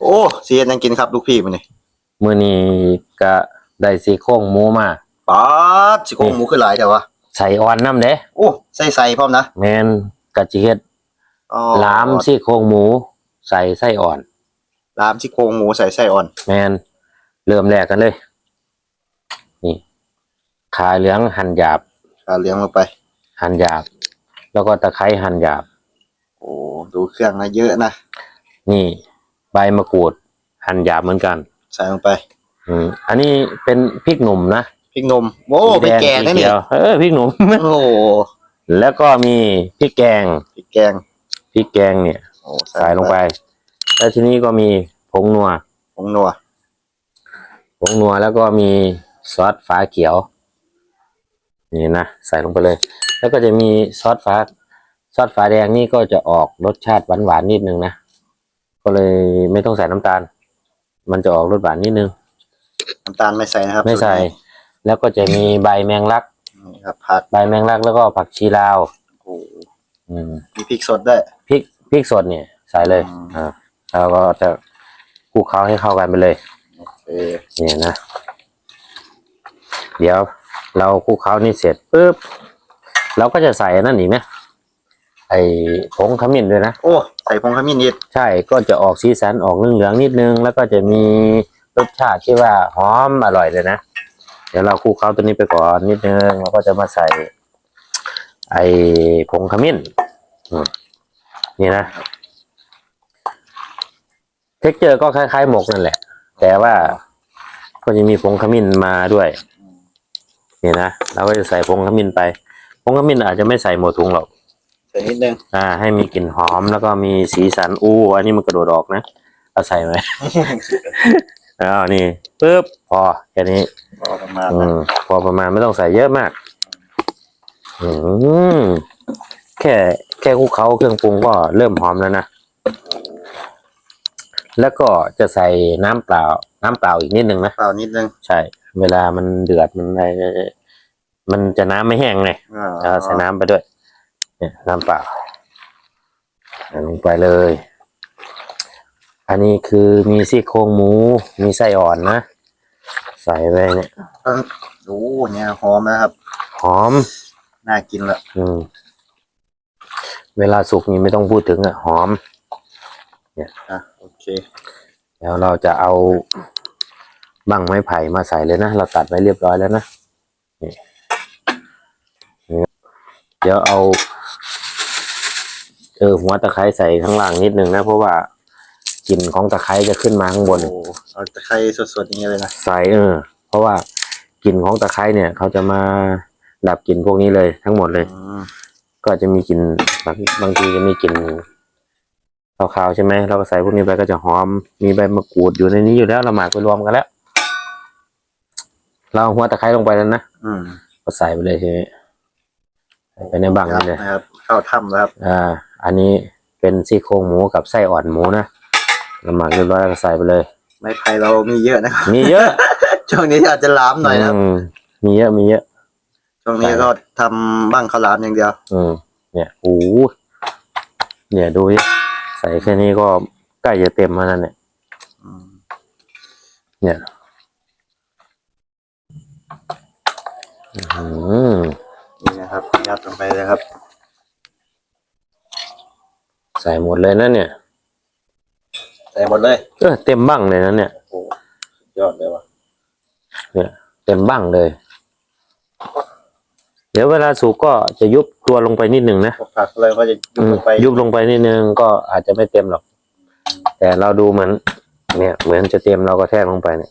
โอ้เสียยังกินครับลูกพี่มันนี่มื้อนี้ก็ได้ซี่โครงหมูมาป๊าดสิโครงหมูคือหลายแต่ว่าใส่อ่อนน้ำเด้โอ้ใส่ใส่พร้อมนะแม่นก็สิเฮ็ดอ๋อลามซี่โครงหมู ใส่ไส้อ่อน ลามซี่โครงหมูใส่ไส้อ่อน แม่นเริ่มแรกกันเลย นี่ขาเหลืองหั่นหยาบอ่าเลี้ยงลงไป หั่นหยาบ แล้วก็ตะไคร้หั่นหยาบ โอ้ดูเครื่องนะเยอะนะ นี่ ใบมะกรูด หั่นหยาบเหมือนกัน ใส่ลงไป อืมอันนี้เป็นพริกหนุ่มนะพริกหนมโอ้สีพริกแกงสีนะนี่เขียวเออพริกหนุ่ม โอ้แล้วก็มีพริกแกงพริกแกงพริกแกงเนี่ย โอ้ใส่ลงไป แล้วทีนี้ก็มีผงนัว ผงนัวผงนัวแล้วก็มีซอสฟ้าเขียว นี่นะใส่ลงไปเลย แล้วก็จะมีซอสฟ้าซอสฟ้าแดงนี่ก็จะออกรสชาติหวานๆนิดนึงนะ ก็เลยไม่ต้องใส่น้ำตาล มันจะออกรสหวานนิดนึง น้ำตาลไม่ใส่นะครับไม่ใส่แล้วก็จะมีใบแมงลักนี่ครับผักใบแมงลักแล้วก็ผักชีลาวโอ้อืมมีพริกสดด้วย พริกพริกสดเนี่ย ใส่เลยอืม อ่าแล้วก็จะคลุกเคล้าให้เข้ากันไปเลย โอเคเนี่ยนะ เดี๋ยวเราคลุกเคล้านี่เสร็จปุ๊บเราก็จะใส่อันนั่นอีกนะ ไอ้ผงขมิ้นด้วยนะ โอ้ ใส่ผงขมิ้นนิดใช่ก็จะออกสีสันออกเหลืองๆนิดนึง แล้วก็จะมีรสชาติที่ว่าหอมอร่อยเลยนะ เดี๋ยวเราคลุกเคล้าตัวนี้ไปก่อนนิดนึงแล้วก็จะมาใส่ ไอ้ผงขมิ้นอืมนี่นะเท็กเจอร์ก็คล้ายๆหมกนั่นแหละ แต่ว่าก็จะมีผงขมิ้นมาด้วยนี่นะเราก็จะใส่ผงขมิ้นไปผงขมิ้นอาจจะไม่ใส่หมดถุงหรอก ใส่นิดนึงอ่า ให้มีกลิ่นหอมแล้วก็มีสีสันอู้อันนี้มันกระโดดออกนะเอาใส่ไหมอ้าวนี่ปึ๊บพอแค่นี้พอประมาณอืนั้นมพอประมาณไม่ต้องใส่เยอะมากอืมแค่แค่คลุกเคล้าเครื่องปรุงก็เริ่มหอมแล้วนะแล้วก็จะใส่น้ำเปล่า น้ำเปล่าอีกนิดนึงนะเปล่านิดนึงใช่ เวลามันเดือดมันอะไรมันจะน้ำไม่แห้งไงอ่า แล้วใส่น้ำไปด้วย เนี่ยน้ำเปล่าใส่ลงไปเลย อันนี้คือมีซี่โครงหมู มีไส้อ่อนนะ ใส่ไปเนี่ยเออโอ้เนี่ยหอมนะครับ หอม น่ากินละอืม เวลาสุกนี่ไม่ต้องพูดถึงอะหอมอะโอเค แล้วเราจะเอาบั้งไม้ไผ่มาใส่เลยนะ เราตัดไว้เรียบร้อยแล้วนะนี่นี่เดี๋ยวเอา เออหัวตะไคร้ใส่ข้างล่างนิดนึงนะ เพราะว่ากลิ่นของตะไคร้จะขึ้นมาข้างบน โอ้เอาตะไคร้สดๆอย่างเงี้ยเลยนะใส่เออ เพราะว่ากลิ่นของตะไคร้เนี่ย เขาจะมาดับกลิ่นพวกนี้เลยทั้งหมดเลย อืมก็จะมีกลิ่นบางบางทีจะมีกลิ่นคาวๆใช่ไหมเราก็ใส่พวกนี้ไปก็จะหอม มีใบมะกรูดอยู่ในนี้อยู่แล้วเราหมักไปรวมกันแล้ว เราเอาหัวตะไคร้ลงไปแล้วนะอืมก็ใส่ไปเลยทีนี้ใส่ ไปในบังนี่เลยนะครับเข้าถ้ำแล้วครับ อ่า อันนี้เป็นซี่โครงหมูกับไส้อ่อนหมูนะเราหมักเรียบร้อยแล้วก็ใส่ไปเลย ไม้ไผ่เรามีเยอะนะครับ มีเยอะ ช่วงนี้อาจจะล้ามหน่อยนะครับมมีเยอะมีเยอะ ช่วงนี้ก็ทำบ้างข้าวหลามอย่างเดียว อืม เนี่ยโอ้โหเนี่ยดูดิใส่แค่นี้ก็ใกล้จะเต็มแล้วนั่นเนี่ย อืมเนี่ย อืมนี่ นะครับยัดลงไปเลยครับ ใส่หมดเลยนะเนี่ยใส่หมดเลยเออเต็มบ้างเลยนะเนี่ยโอ้สุดยอดเลยว่ะเนี่ย เต็มบ้างเลย เดี๋ยวเวลาสุกก็จะยุบตัวลงไปนิดหนึ่งนะพวกผักอะไรก็จะยุบอืมลงไปยุบลงไปนิดนึงก็อาจจะไม่เต็มหรอก แต่เราดูเหมือนเนี่ย เหมือนจะเต็มเราก็แทกลงไปเนี่ย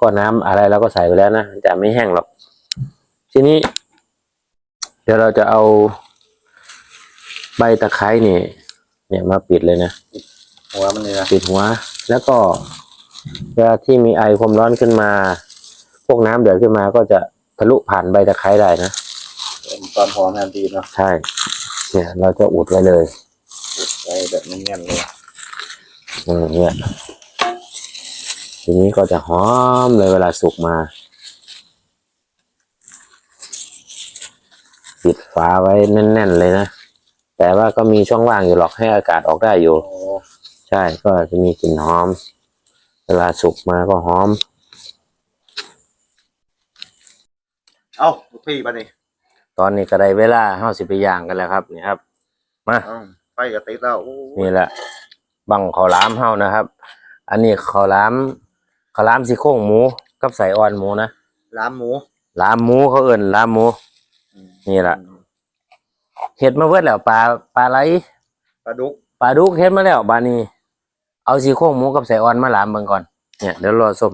ก็น้ำอะไรเราก็ใส่ไปแล้วนะแต่ไม่แห้งหรอก ทีนี้เดี๋ยวเราจะเอาใบตะไคร้เนี่ยเนี่ยมาปิดเลยนะหัวมันเลยนะปิดหัว แล้วก็เวลาที่มีไอความร้อนขึ้นมา พวกน้ำเดือดขึ้นมาก็จะทะลุผ่านใบตะไคร้ได้นะเป็นตอนหอมทันทีเนาะใช่ เนี่ย เราจะอุดไว้เลยใส่แบบแน่นๆเลยอืมเนี่ยทีนี้ก็จะหอมเลยเวลาสุกมา ปิดฝาไว้แน่น ๆ เลยนะ แต่ว่าก็มีช่องว่างอยู่หรอกให้อากาศออกได้อยู่โอ้ใช่ก็จะมีกลิ่นหอม เวลาสุกมาก็หอม เอ้าลูกพี่ปะนี่ตอนนี้ก็ได้เวลาเฮาสิไปย่างกันแล้วครับ นี่ครับ มา เอ้าไฟก็ติดแล้วโอ้โหนี่แหละ บังข้าวหลามเฮานะครับ อันนี้ข้าวหลามข้าวหลามซี่โครงหมู กับใส่อ่อนหมูนะ ล้ามหมูหลามหมูเขาเอิ่นหลามหมู นี่ล่ะเห็ดมาเวิดแล้วปลาปลาไหลปลาดุกปลาดุกเห็ดมาแล้วบานี้ เอาซี่โครงหมูกับใส่อ่อนมาหลามเบิ่งก่อนเนี่ยเดี๋ยวรอส้ม